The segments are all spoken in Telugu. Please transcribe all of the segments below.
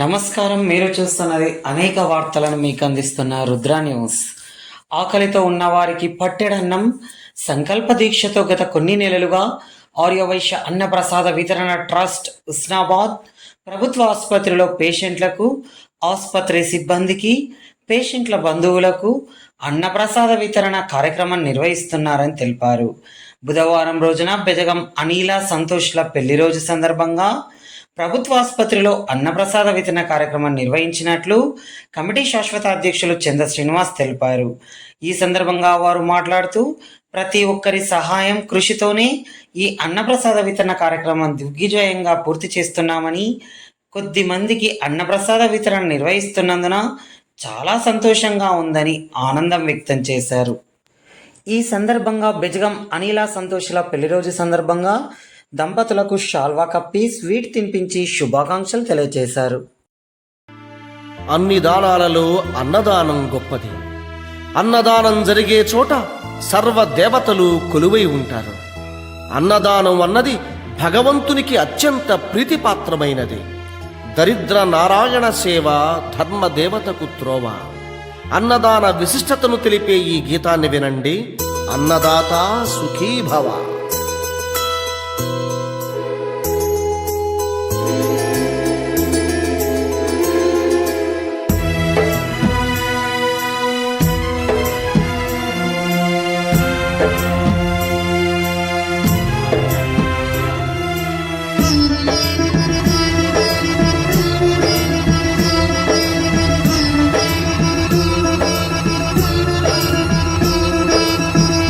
నమస్కారం మీరు చూస్తున్నది అనేక వార్తలను మీకు అందిస్తున్న రుద్ర న్యూస్. ఆకలితో ఉన్నవారికి పట్టెడన్నం సంకల్ప దీక్షతో గత కొన్ని నెలలుగా ఆర్యవైశ్య అన్నప్రసాద వితరణ ట్రస్ట్ ఉస్నాబాద్ ప్రభుత్వ ఆసుపత్రిలో పేషెంట్లకు ఆసుపత్రి సిబ్బందికి పేషెంట్ల బంధువులకు అన్నప్రసాద వితరణ కార్యక్రమం నిర్వహిస్తున్నారని తెలిపారు. బుధవారం రోజున బెజగం అనిల సంతోష్ల పెళ్ళి రోజు సందర్భంగా ప్రభుత్వ ఆసుపత్రిలో అన్నప్రసాద వితరణ కార్యక్రమం నిర్వహించినట్లు కమిటీ శాశ్వత అధ్యక్షులు చంద్ర శ్రీనివాస్ తెలిపారు. ఈ సందర్భంగా వారు మాట్లాడుతూ ప్రతి ఒక్కరి సహాయం కృషితోనే ఈ అన్నప్రసాద వితరణ కార్యక్రమం దిగ్విజయంగా పూర్తి చేస్తున్నామని కొద్ది మందికి అన్నప్రసాద వితరణ నిర్వహిస్తున్నందున చాలా సంతోషంగా ఉందని ఆనందం వ్యక్తం చేశారు. ఈ సందర్భంగా బెజగం అనిలా సంతోషుల పెళ్ళి రోజు సందర్భంగా దంపతులకు షాల్వా కప్పి స్వీట్ తినిపించి శుభాకాంక్షలు తెలియజేశారు అన్ని దానాలలో అన్నదానం గొప్పది. అన్నదానం జరిగే చోట సర్వ దేవతలు కొలువై ఉంటారు. అన్నదానం అన్నది భగవంతునికి అత్యంత ప్రీతిపాత్రమైనది. దరిద్ర నారాయణ సేవ ధర్మ దేవతకు త్రోవ. అన్నదాన విశిష్టతను తెలిపే ఈ గీతాన్ని వినండి. అన్నదాత సుఖీభవ.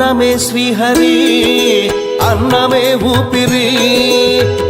అన్నమే శ్రీహరి అన్నమే ఊపిరి.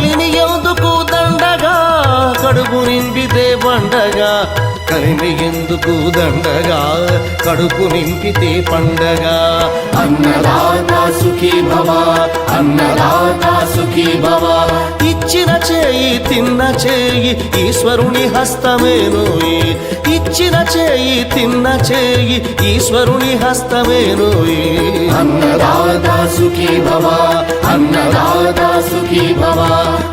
కలిని ఎందుకు దండగా? కడుపు నింపితే పండగా కలిని ఎందుకు దండగా? కడుపు నింపితే పండగ. అన్నదాత సుఖీ భవ అన్నదాత సుఖీ భవ. ఇచ్చిన చేయి తిన్న చేయి ఈశ్వరుని హస్తమేనోయి ఇచ్చిన చేయి తిన్న చేయి ఈశ్వరుని హస్తమేనోయి అన్నదాత సుఖీ భవ అన్నదాత సుఖీ భవ.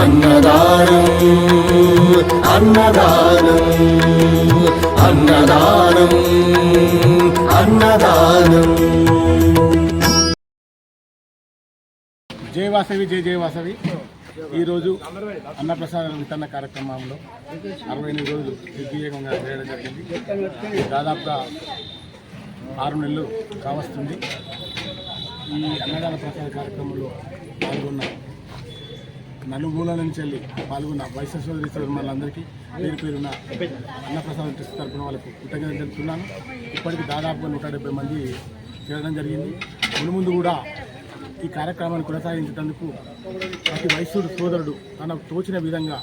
అన్నదానం అన్నదానం అన్నదానం అన్నదానం. జయ వాసవి జై జయ వాసవి. ఈరోజు అన్నప్రసాద వితరణ కార్యక్రమంలో అరవై ఎనిమిది రోజులు దిగ్విజయంగా చేయడం జరిగింది. దాదాపుగా ఆరు నెలలు కావస్తుంది. ఈ అన్నదాన ప్రసాద కార్యక్రమంలో పాల్గొన్న నలుమూల నుంచి వెళ్ళి పాల్గొన్న వైశ్య సోదరి సోదరులందరికీ పేరు పేరున అన్నప్రసాదం ట్రస్ట్ తరపున వాళ్ళకు కృతజ్ఞత తెలుపుతున్నాను. ఇప్పటికి దాదాపుగా నూట డెబ్బై మంది చేరడం జరిగింది. ముందు ముందు కూడా ఈ కార్యక్రమాన్ని కొనసాగించేందుకు ప్రతి వైశ్యుడు సోదరుడు తనకు తోచిన విధంగా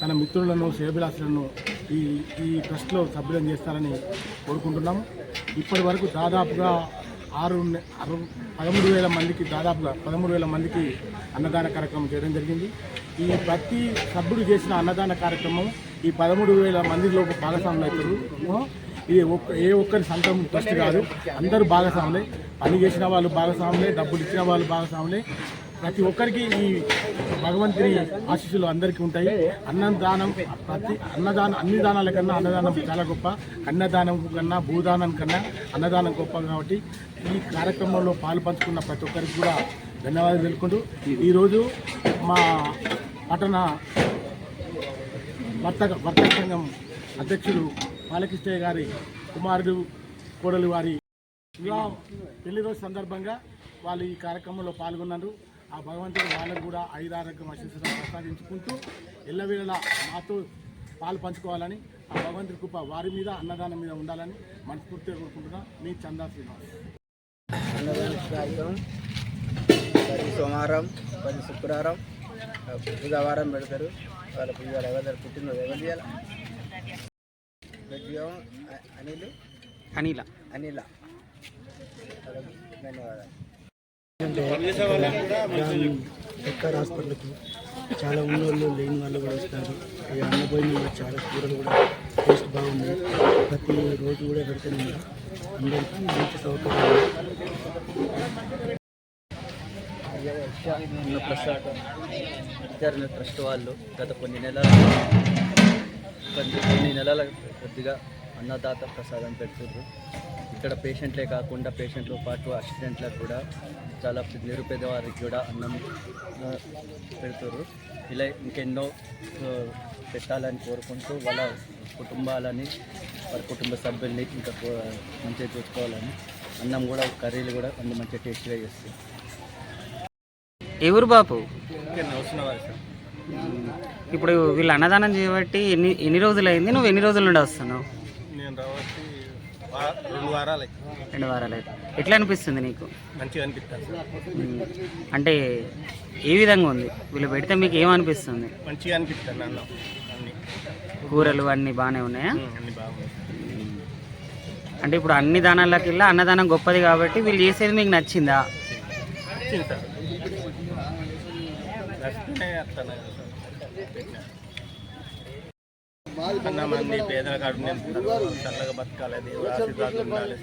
తన మిత్రులను శ్రేభిలాసులను ఈ ఈ ట్రస్ట్లో సభ్యులను చేస్తారని కోరుకుంటున్నాము. ఇప్పటి వరకు దాదాపుగా ఆరు అరవై పదమూడు వేల మందికి దాదాపుగా పదమూడు వేల మందికి అన్నదాన కార్యక్రమం చేయడం జరిగింది. ఈ ప్రతి సభ్యుడు చేసిన అన్నదాన కార్యక్రమం ఈ పదమూడు వేల మందిలోపు భాగస్వాములు అవుతారు. ఇది ఒక్క ఏ ఒక్కరి సొంతం ట్రస్ట్ కాదు. అందరూ భాగస్వాములే. పని చేసిన వాళ్ళు భాగస్వాములే డబ్బులు ఇచ్చిన వాళ్ళు భాగస్వాములే. ప్రతి ఒక్కరికి ఈ భగవంతుని ఆశీస్సులు అందరికీ ఉంటాయి. అన్నదానం ప్రతి అన్నదానం అన్ని దానాల కన్నా అన్నదానం చాలా గొప్ప. అన్నదానం కన్నా భూదానం కన్నా అన్నదానం గొప్ప కాబట్టి ఈ కార్యక్రమంలో పాలు పంచుకున్న ప్రతి ఒక్కరికి కూడా ధన్యవాదాలు తెలుపుకుంటూ ఈరోజు మా పట్టణ వర్తక వర్తక సంఘం అధ్యక్షుడు బాలకృష్ణయ్య గారి కుమారుడు కోడలు వారి వివాహం పెళ్ళి రోజు సందర్భంగా వాళ్ళు ఈ కార్యక్రమంలో పాల్గొన్నారు. ఆ భగవంతుడు వాళ్ళకు కూడా ఐదారోగ్యం ఆశీస్సులను ప్రసాదించుకుంటూ ఎల్లవేళలా మాతో పాలు పంచుకోవాలని ఆ భగవంతుడి కృప వారి మీద అన్నదానం మీద ఉండాలని మనస్ఫూర్తిగా కోరుకుంటున్నా. మీ చందా శ్రీనివాస్. అన్నదాన కార్యక్రమం ప్రతి సోమవారం ప్రతి శుక్రవారం బుధవారం పెడతారు. వాళ్ళ పిల్లలు ఎవరు పుట్టినరోజు ఎవరు చేయాలి? అనిల్? అనిల. అనిల. ధన్యవాదాలు. ఎక్కడ హాస్పిటల్కి చాలా ఉన్నోళ్ళు లేని వాళ్ళు కూడా వస్తారు. ఈ అన్నపోయిన కూడా చాలా కూరలు కూడా టేస్ట్ బాగుంది. ప్రతి రోజు కూడా పెడుతున్నాం. అందరికీ మంచి సౌకర్యం ప్రసాద్ విద్యార్థుల ట్రస్ట్ వాళ్ళు గత కొన్ని నెలల కొన్ని నెలల కొద్దిగా అన్నదాత ప్రసాదం పెడుతున్నారు. ఇక్కడ పేషెంట్లే కాకుండా పేషెంట్తో పాటు అసిస్టెంట్లకు కూడా చాలా నిరుపేద వారికి కూడా అన్నం ఆ, పెడుతుర్రు ఇలా ఇంకెన్నో పెట్టాలని కోరుకుంటూ వాళ్ళ కుటుంబాలని వారి కుటుంబ సభ్యుల్ని ఇంకా మంచిగా చూసుకోవాలని అన్నం కూడా కర్రీలు కూడా అన్ని మంచిగా టేస్ట్గా చేస్తారు. ఎవరు బాపు? ఇప్పుడు వీళ్ళు అన్నదానం చేయబట్టి ఎన్ని ఎన్ని రోజులు అయింది నువ్వు ఎన్ని రోజుల నుండి వస్తున్నావు? నేను రావచ్చు రెండు వారాలు రెండు వారాలు అయితే. ఎట్లా అనిపిస్తుంది నీకు? మంచిగా ఉమ్, అంటే ఏ విధంగా ఉంది? వీళ్ళు పెడితే మీకు ఏమనిపిస్తుంది మంచిగా అన్నం. అన్ని. కూరలు అన్నీ బాగానే ఉన్నాయా. అంటే ఇప్పుడు అన్ని దానాలకి అన్నదానం గొప్పది కాబట్టి వీళ్ళు చేసేది మీకు నచ్చిందా? వచ్చింది సార్ నచ్చితేనే వస్తాను కదా సార్ అన్న మంది పేదల కాడు చల్లగా బతకాలి దేవుడు ఆశీర్వాదం ఉండాలి.